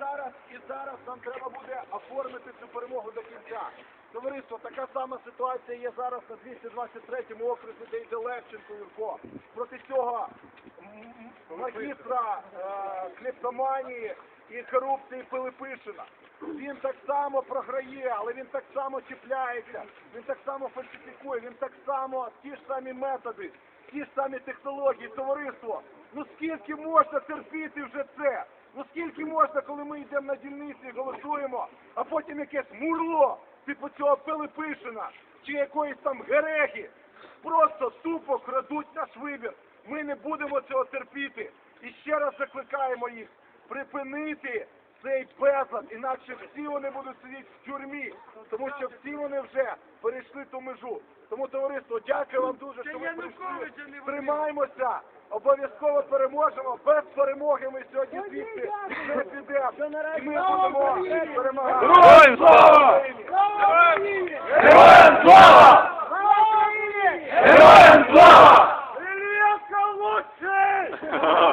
зараз, і зараз нам треба буде оформити цю перемогу до кінця. Товариство, така сама ситуація є зараз на 223-му окрузі, де йде Левченко Юрко. Проти цього магістра е, клептоманії і корупції Пилипишина. Він так само програє, але він так само чіпляється, він так само фальсифікує, він так само ті ж самі методи, ті ж самі технології, товариство. Ну скільки можна терпіти вже це? Ну скільки можна, коли ми йдемо на дільниці і голосуємо, а потім якесь мурло, типу цього Пилипишина, чи якоїсь там герехи, просто тупо крадуть наш вибір. Ми не будемо цього терпіти. І ще раз закликаємо їх припинити цей безлад, інакше всі вони будуть сидіти в тюрмі, тому що всі вони вже перейшли ту межу. Тому товариство, дякую вам дуже, що ви прийшли. Тримаємося, обов'язково переможемо. Без перемоги ми сьогодні звідти не підемо. І ми будемо перемагати. Героям слава! Героям слава! Героям слава! Героям слава!